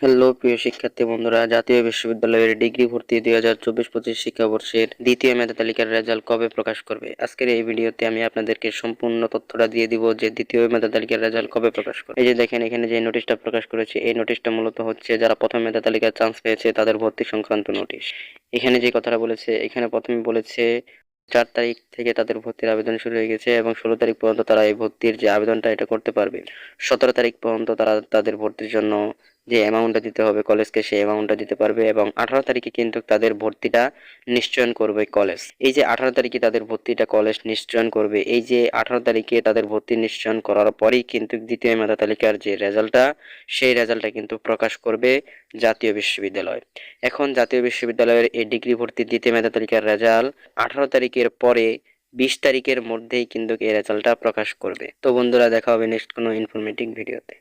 Hello, প্রিয় শিক্ষার্থী বন্ধুরা, জাতীয় বিশ্ববিদ্যালয়ের ডিগ্রি ভর্তি দুই হাজার চব্বিশ পঁচিশ শিক্ষাবর্ষের দ্বিতীয় মেধা তালিকার রেজাল্ট কবে প্রকাশ করবে? আজকের এই ভিডিওতে আমি আপনাদেরকে সম্পূর্ণ তথ্যটা দিয়ে দিব যে দ্বিতীয় মেধা তালিকার রেজাল্ট কবে প্রকাশ করবে। এই যে দেখেন, এখানে যে নোটিশটা প্রকাশ করেছে, এই নোটিশটা মূলত হচ্ছে যারা প্রথম মেধা তালিকার চান্স পেয়েছে, তাদের ভর্তি সংক্রান্ত নোটিশ। এখানে যে কথাটা বলেছে, এখানে প্রথমে বলেছে, চার তারিখ থেকে তাদের ভর্তির আবেদন শুরু হয়ে গেছে এবং ষোলো তারিখ পর্যন্ত তারা এই ভর্তির যে আবেদনটা, এটা করতে পারবে। সতেরো তারিখ পর্যন্ত তারা তাদের ভর্তির জন্য যে অ্যামাউন্টটা দিতে হবে কলেজকে সেই অ্যামাউন্টটা দিতে পারবে এবং আঠারো তারিখে কিন্তু তাদের ভর্তিটা নিশ্চয়ন করবে কলেজ এই যে আঠারো তারিখে তাদের ভর্তিটা কলেজ নিশ্চয়ন করবে, এই যে আঠারো তারিখে তাদের ভর্তি নিশ্চয়ন করার পরেই কিন্তু দ্বিতীয় মেধা তালিকার যে রেজাল্টটা সেই রেজাল্টটা কিন্তু প্রকাশ করবে জাতীয় বিশ্ববিদ্যালয়। এখন জাতীয় বিশ্ববিদ্যালয়ের এই ডিগ্রি ভর্তি দ্বিতীয় মেধা তালিকার রেজাল্ট আঠারো তারিখের পরে বিশ তারিখের মধ্যেই কিন্তু এই রেজাল্টটা প্রকাশ করবে। তো বন্ধুরা, দেখা হবে নেক্সট কোনো ইনফরমেটিভ ভিডিওতে